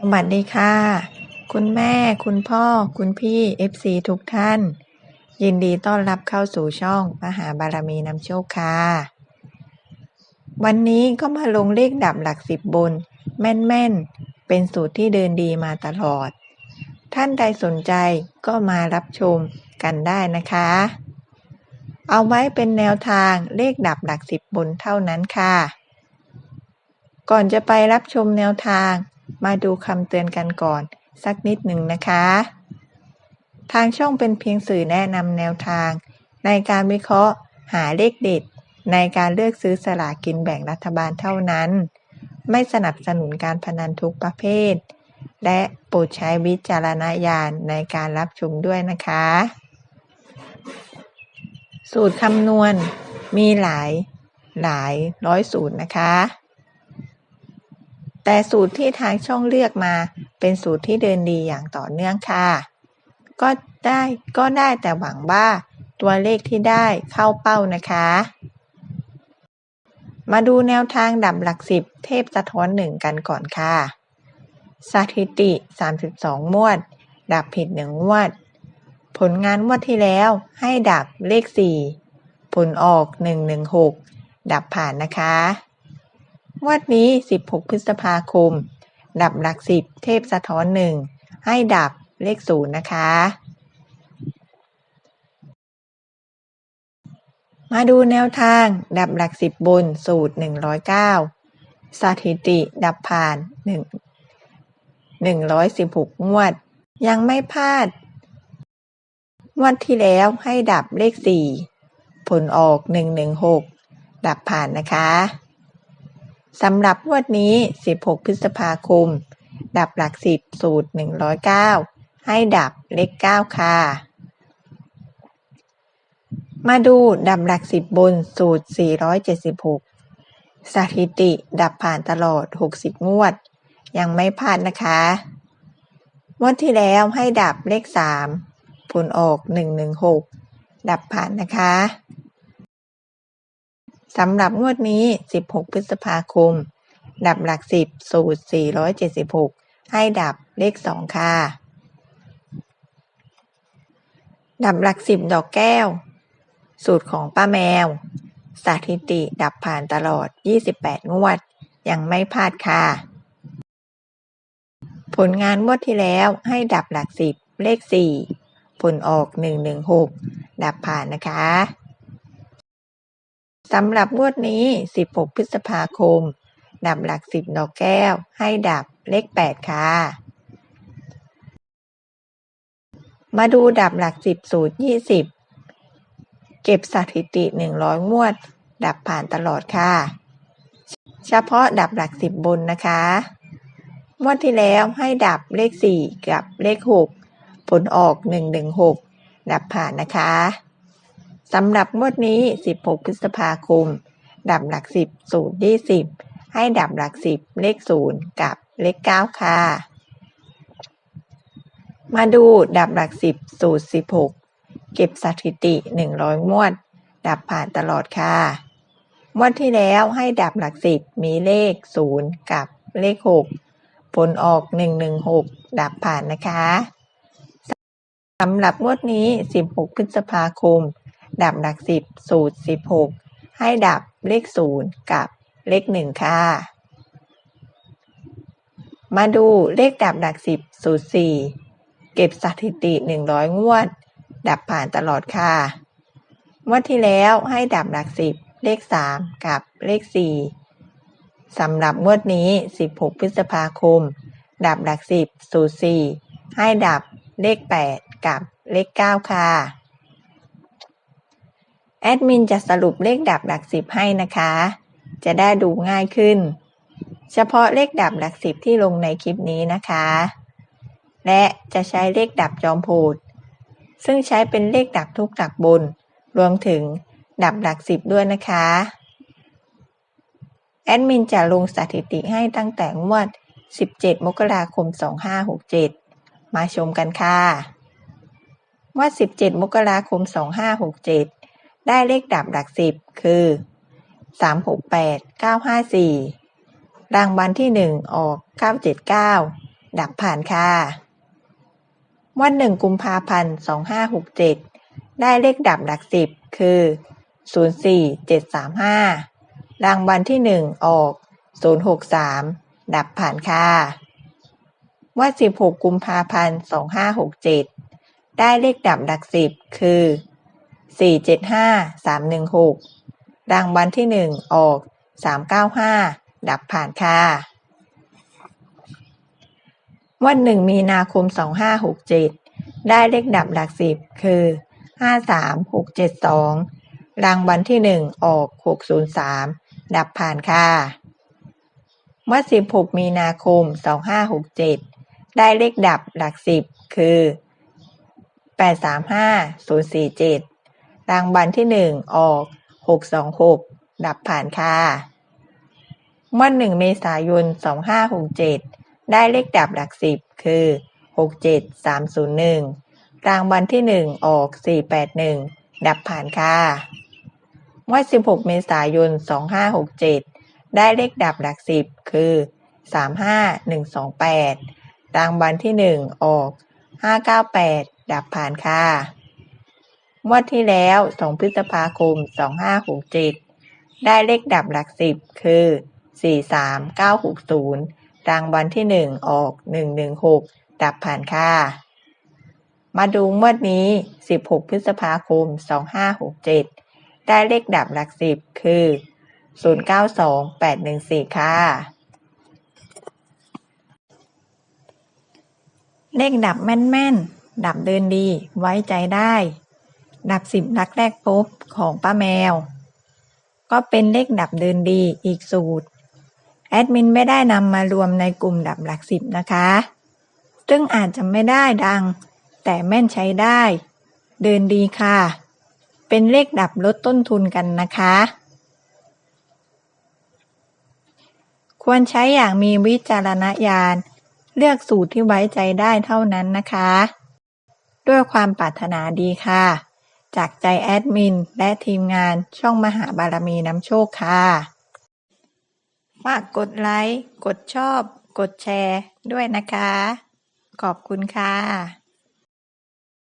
สวัสดีค่ะ คุณแม่ คุณพ่อ คุณพี่ FC ทุกท่าน ยินดีต้อนรับเข้าสู่ช่องมหาบารมีนำโชคค่ะ วันนี้ก็มาลงเลขดับหลักสิบบน แม่นๆ เป็นสูตรที่เดินดีมาตลอด ท่านใดสนใจก็มารับชมกันได้นะคะ เอาไว้เป็นแนวทางเลขดับหลักสิบบนเท่านั้นค่ะ ก่อนจะไปรับชมแนวทาง มาดูคำเตือนกันก่อน สักนิดหนึ่งนะคะ ทางช่องเป็นเพียงสื่อแนะนำแนวทาง ในการวิเคราะห์ หาเลขเด็ด ในการเลือกซื้อสลากกินแบ่งรัฐบาลเท่านั้น ไม่สนับสนุนการพนันทุกประเภท และโปรดใช้วิจารณญาณในการรับชมด้วยนะคะ สูตรคำนวณมีหลายหลายร้อยสูตรนะคะ แต่สูตรที่ทางช่องเลือกมา เป็นสูตรที่เดินดีอย่างต่อเนื่องค่ะ ก็ได้ก็ได้แต่หวังว่าตัวเลขที่ได้เข้าเป้านะคะ มาดูแนวทางดับหลักสิบเทพสะท้อนหนึ่งกันก่อนค่ะ สถิติ 32มวด ดับผิดหนึ่งวด ผลงานวดที่แล้วให้ดับเลข 4 ผลออก 116 ดับผ่านนะคะ วดนี้ 16 พฤษภาคม ดับหลักสิบเทพสะท้อนหนึ่ง ให้ดับเลขศูนย์นะคะ มาดูแนวทาง ดับหลักสิบบนสูตร 109 สถิติดับผ่าน 1 116 งวด ยังไม่พลาดงวดที่แล้วให้ดับเลข 4 ผลออก 116 ดับผ่านนะคะ สำหรับงวดนี้ 16 พฤษภาคม ดับหลักสิบสูตร 109 ให้ดับเลข 9 ค่ะ มาดูดับหลักสิบบนสูตร 476 สถิติดับผ่านตลอด 60 งวด ยังไม่พลาดนะคะงวดที่แล้วให้ดับเลข 3 ผลออก 116 ดับผ่านนะคะ สำหรับงวดนี้ 16 พฤษภาคม ดับหลักสิบสูตร 476 ให้ดับเลข 2 ค่ะ ดับหลักสิบดอกแก้ว สูตรของป้าแมว สถิติดับผ่านตลอด 28 งวด ยังไม่พลาดค่ะ ผลงานงวดที่แล้วให้ดับหลักสิบเลข 4 ผลออก 116 ดับผ่านนะคะ สำหรับงวดนี้ 16 พฤษภาคม ดับหลักสิบดอกแก้ว ให้ดับเลข 8 ค่ะ มาดูดับหลักสิบสูตร 20 เก็บสถิติ 100 งวด ดับผ่านตลอดค่ะ เฉพาะดับหลักสิบบนนะคะงวดที่แล้วให้ดับเลข 4 กับเลข 6 ผลออก 116 ดับผ่านนะคะ สำหรับงวดนี้ 16 พฤษภาคม ดับหลักสิบสูตร 20 ให้ดับหลักสิบเลข 0 กับเลข 9 ค่ะ มาดูดับหลักสิบสูตร 16 เก็บสถิติ 100 งวด ดับผ่านตลอดค่ะ งวดที่แล้วให้ดับหลักสิบมีเลข 0 กับเลข 6 ผลออก 116 ดับผ่านนะคะสำหรับงวดนี้ 16 พฤษภาคม ดับหลักสิบสูตรสิบหกให้ดับเลขศูนย์กับเลขหนึ่งค่ะ มาดูเลขดับหลักสิบสูตรสี่เก็บสถิติหนึ่งร้อยงวด ดับผ่านตลอดค่ะงวดที่แล้วให้ดับหลักสิบเลขสามกับเลขสี่สำหรับงวดนี้ 16 พฤษภาคม ดับหลักสิบสูตรสี่ให้ดับเลข 8 กับเลข 9 ค่ะ แอดมินจะสรุปเลขดับหลักสิบให้นะคะ จะได้ดูง่ายขึ้น เฉพาะเลขดับหลักสิบที่ลงในคลิปนี้นะคะ และจะใช้เลขดับจอมโพดซึ่งใช้เป็นเลขดับทุกหลักบน รวมถึงดับหลักสิบด้วยนะคะ แอดมินจะลงสถิติให้ตั้งแต่งวด 17 มกราคม 2567 มาชมกันค่ะงวด17 มกราคม 2567 ได้เลขดับหลักสิบคือสามหกแปดเก้าห้าสี่รางวัลที่หนึ่งออกเก้าเจ็ดเก้าดับผ่านค่ะ วันหนึ่งกุมภาพันธ์สองห้าหกเจ็ดได้เลขดับหลักสิบคือศูนย์สี่เจ็ดสามห้ารางวัลที่หนึ่งออกศูนย์หกสามดับผ่านค่ะวันสิบหกกุมภาพันธ์สองห้าหกเจ็ดได้เลขดับหลักสิบคือ สี่เจ็ดห้าสามหนึ่งหกรางวัลที่หนึ่งออกสามเก้าห้าดับผ่านค่ะ วันหนึ่งมีนาคมสองห้าหกเจ็ดได้เลขดับหลักสิบคือห้าสามหกเจ็ดสองรางวัลที่หนึ่งออกหกศูนย์สามดับผ่านค่ะวันสิบหกมีนาคมสองห้าหกเจ็ดได้เลขดับหลักสิบคือแปดสามห้าศูนย์สี่เจ็ด รางวัลที่หนึ่งออกหกสองหกดับผ่านค่ะวันหนึ่งเมษายนสองห้าหกเจ็ดได้เลขดับหลักสิบคือหกเจ็ดสามศูนย์หนึ่งรางวัลที่หนึ่งออกสี่แปดหนึ่งดับผ่านค่ะวันสิบหกเมษายนสองห้าหกเจ็ดได้เลขดับหลักสิบคือสามห้าหนึ่งสองแปดรางวัลที่หนึ่งออกห้าเก้าแปดดับผ่านค่ะ งวดที่แล้วสองพฤษภาคมสองห้าหกเจ็ดได้เลขดับหลักสิบคือสี่สามเก้าหกศูนย์รางวัลที่หนึ่งออกหนึ่งหนึ่งหกดับผ่านค่ะมาดูงวดนี้สิบหกพฤษภาคมสองห้าหกเจ็ดได้เลขดับหลักสิบคือศูนย์เก้าสองแปดหนึ่งสี่ค่ะ เลขดับแม่นๆ ดับเดินดีไว้ใจได้ ดับสิบลักแรกพบของป้าแมว ก็เป็นเลขดับเดินดีอีกสูตร แอดมินไม่ได้นำมารวมในกลุ่มดับหลักสิบนะคะ ซึ่งอาจจะไม่ได้ดัง แต่แม่นใช้ได้ เดินดีค่ะ เป็นเลขดับลดต้นทุนกันนะคะ ควรใช้อย่างมีวิจารณญาณ เลือกสูตรที่ไว้ใจได้เท่านั้นนะคะด้วยความปรารถนาดีค่ะ จากใจแอดมิน และทีมงานช่องมหาบารมีน้ำโชคค่ะ ฝากกดไลค์ กดชอบ กดแชร์ด้วยนะคะ ขอบคุณค่ะ